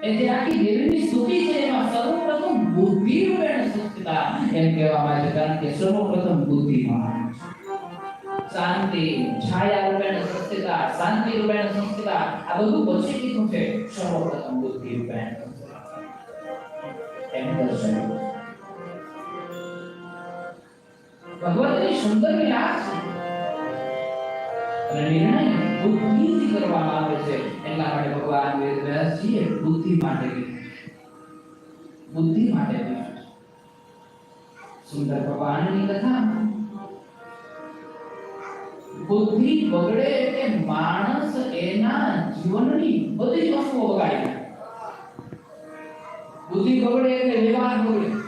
એ જે આખી દેવીની સ્તુતિ છે એમાં સર્વપ્રથમ બુદ્ધિ રૂપેણ સંસ્થિતા એમ કહેવામાં આવે છે કારણ કે સર્વપ્રથમ બુદ્ધિમાં શાંતિ છાયા રૂપેણ સંસ્થિતા શાંતિ રૂપેણ સંસ્થિતા આ બધું પછી કીધું છે સર્વપ્રથમ બુદ્ધિ રૂપેણ સંસ્થિતા. એમ દર્શાવ્યું ભગવતની સુંદર વિલાસ છે અને નિર્ણય બુદ્ધિથી કરવામાં આવે છે. એટલા માટે ભગવાન વેદવ્યાસજીએ બુદ્ધિ માટે બુદ્ધિ માટે સુંદર ભગવાનની કથા. બુદ્ધિ બગડે એટલે માણસ એના જીવનની બધી વસ્તુઓ બગાડી. બુદ્ધિ બગડે એટલે વ્યવહાર બગડે.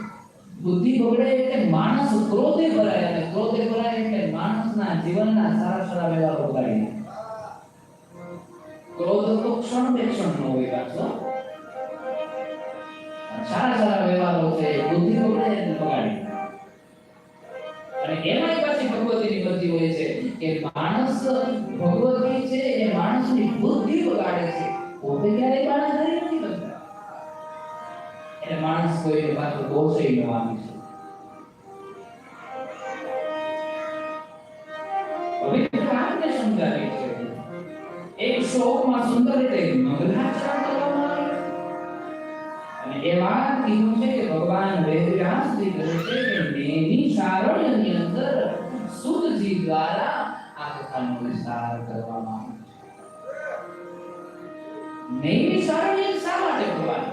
બુદ્ધિ બગડે એટલે માણસ ક્રોધે ભરાય અને ક્રોધે ભરાય એટલે માણસના જીવનના સારા સારા વ્યવહારો બગાડી ક્રોધ તો ક્ષણ બે ક્ષણનો હોય પાછો સારા સારા વ્યવહારો છે, બુદ્ધિ બગડે એટલે બગાડી. અને એમાંય પાછી ભગવતીની બધી હોય છે કે માણસ ભગવતી છે એ માણસની બુદ્ધિ પાછો દોષે ન આપી શકે સમજાવે છે આવે અને એ અંદર સુતજી દ્વારા આ વિસ્તાર કરવામાં આવે છે. નેમી સારણ્ય શા માટે ભગવાન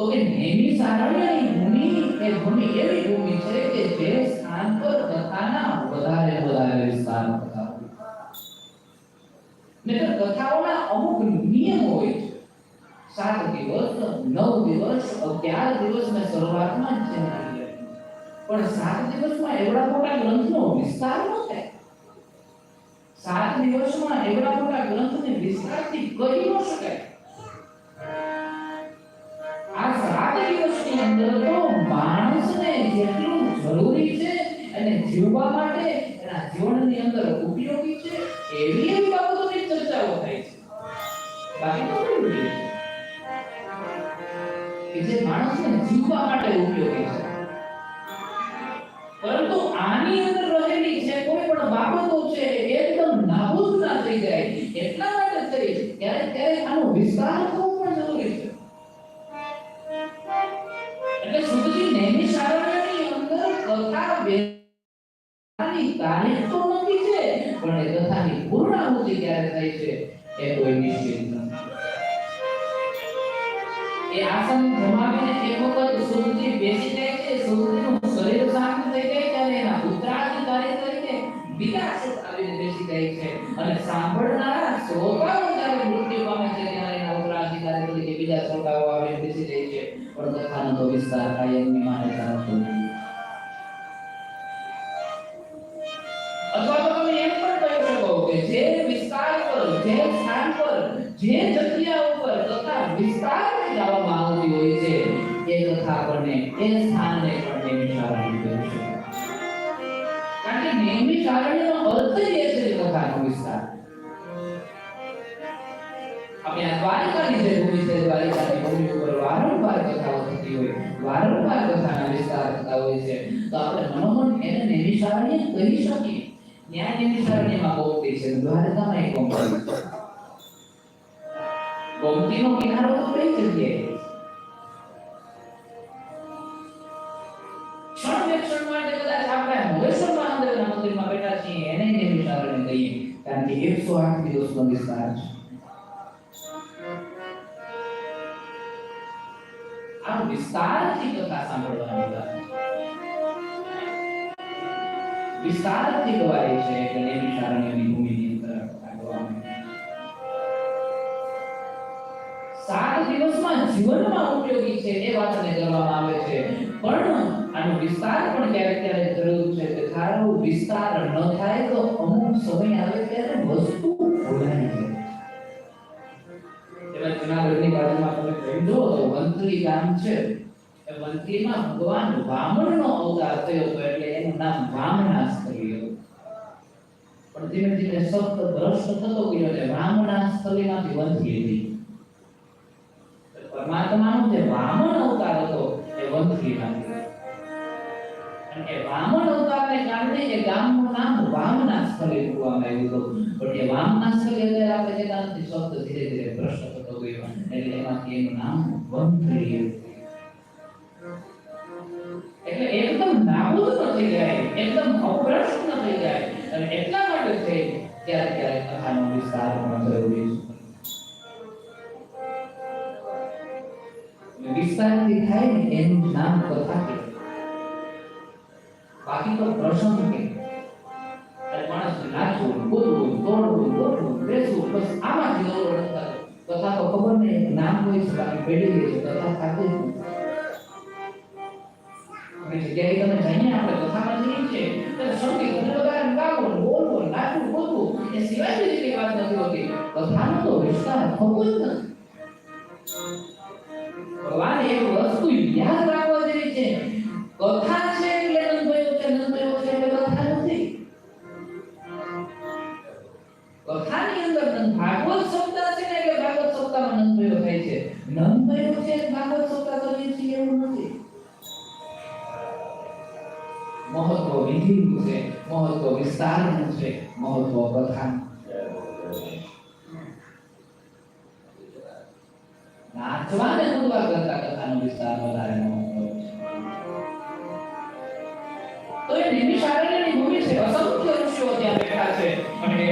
તો કે નેમી સારણ્યની ભૂમિ એ ભૂમિ એવી ભૂમિ છે કે જે સ્થાન પર કથાના વધારે વધારે વિસ્તાર થતા હોય નહીંતર કથાઓના અમુક નિયમ હોય સાત દિવસ, નવ દિવસ, અગિયાર દિવસ ને શરૂઆતમાં જ પણ સાત દિવસમાં એવડા મોટા ગ્રંથનો વિસ્તાર ન થાય. સાત દિવસમાં એવડા મોટા ગ્રંથને વિસ્તારથી કહી ન શકાય. જેટલું જરૂરી છે અને જીવવા માટે એના જીવનની અંદર ઉપયોગી છે, એવી એવી બાબતોની ચર્ચાઓ થાય છે. બાકી તો કઈ. કે જે માણસને જીવવા માટે ઉપયોગી છે. પરંતુ આની અંદર રહેલી છે કોઈ પણ બાબતો છે એકદમ નાબૂદ ના થઈ જાય. એટલા માટે થઈ, ત્યારે ત્યારે આનો વિસ્તાર થવો તારીખ તો નક્કી છે, પણ એ કથાની પૂર્ણાહુતિ ક્યારે થાય છે, એ કોઈ નિશ્ચિત નથી. એ આસન જમાવીને એક વખત સુરજી બેસી જાય છે સુરજીનું શરીર શાંત થઈ જાય ત્યારે એના ઉત્તરાધિકારી તરીકે બીજા આવીને બેસી જાય છે. અને સાંભળનારા શ્રોતાઓ જ્યારે મૃત્યુ પામે છે ત્યારે એના ઉત્તરાધિકારી તરીકે બીજા શ્રોતાઓ આવીને બેસી જાય છે. પણ કથાનો તો વિસ્તાર કાયમની માન્યતા ગાવામાં આવતી હોય છે એ કથા આપણને એ સ્થાનને પણ નેમી સારણી કહી શકાય કારણ કે નેમી સારણીનો અર્થ જ એ છે કથાનો વિસ્તાર આપણે આ દ્વારિકાની જે ભૂમિ છે દ્વારિકાની ભૂમિ ઉપર વારંવાર કથાઓ થતી હોય વારંવાર કથાના વિસ્તાર થતા હોય છે તો આપણે મનોમન એને નેમી સારણી કહી શકીએ ન્યાય નેમી સારણીમાં ગોમતી છે દ્વારકામાં એક ગોમતી છે ગોમતીનો કિનારો તો કઈ જગ્યાએ નેમી કારણ કે એકસો આઠ દિવસનો વિસ્તાર છે. સાત દિવસમાં જીવનમાં ઉપયોગી છે એ વાતને કરવામાં આવે છે પણ આનો વિસ્તાર પણ ક્યારેક ક્યારેક જરૂર છે કે ધારો વિસ્તાર ન થાય તો અમુક સમય આવે ત્યારે વસ્તુ ભૂલાઈ જાય જુનાગઢની બાજુમાં તમે જોઈ જુઓ તો વંથલી ગામ છે. એ વંથલીમાં ભગવાન વામણનો અવતાર થયો હતો એટલે એનું નામ વામનાસ થયું પણ ધીમે ધીમે સપ્ત ભ્રષ્ટ થતો ગયો એટલે વામનાસ સ્થળીમાંથી વંથી હતી પરમાત્માનો જે વામન અવતાર હતો એ વંથલીમાંથી અને એ વામન અવતારને કારણે એ ગામનું નામ વામના સ્થળે મૂકવામાં આવ્યું હતું. પણ એ વામના સ્થળે અત્યારે આપણે જે નામથી શબ્દ ધીરે ધીરે ભ્રષ્ટ થતો ગયો એટલે એમાંથી એનું નામ વંથલી એટલે એકદમ નાબૂદ થઈ જાય. એકદમ અપ્રશ્ન થઈ જાય. અને એટલા માટે છે ક્યારેક ક્યારેક કથાનો વિસ્તાર પણ જરૂરી છે. વિસ્તારથી થાય ને એનું નામ કથા બાકી તો પ્રસંગ કે અને માણસ નાચવું બોલવું દોડવું દોડવું બેસવું, બસ આમાંથી દોડવું તથા તો ખબર નહીં નામ કોઈ પેઢી ગઈ છે તથા સાથે અને જગ્યાએ તમે જઈને આપણે કથામાં જઈએ છીએ, ત્યારે સૌથી અને બધાને ગાવું, બોલવું, નાચવું, કૂદવું, એ સિવાય બીજી કઈ વાત નથી હોતી. કથાનો તો વિસ્તાર ખબર જ નથી. વિધિનું છે મહત્વ વિસ્તારનું છે, મહત્વ કથાનું નાચવાને કૂદવા કરતા કથાનો વિસ્તાર વધારે મહત્વ તો એ નિમિષારણ્યની ભૂમિ છે. અસંખ્ય ઋષિઓ ત્યાં બેઠા છે અને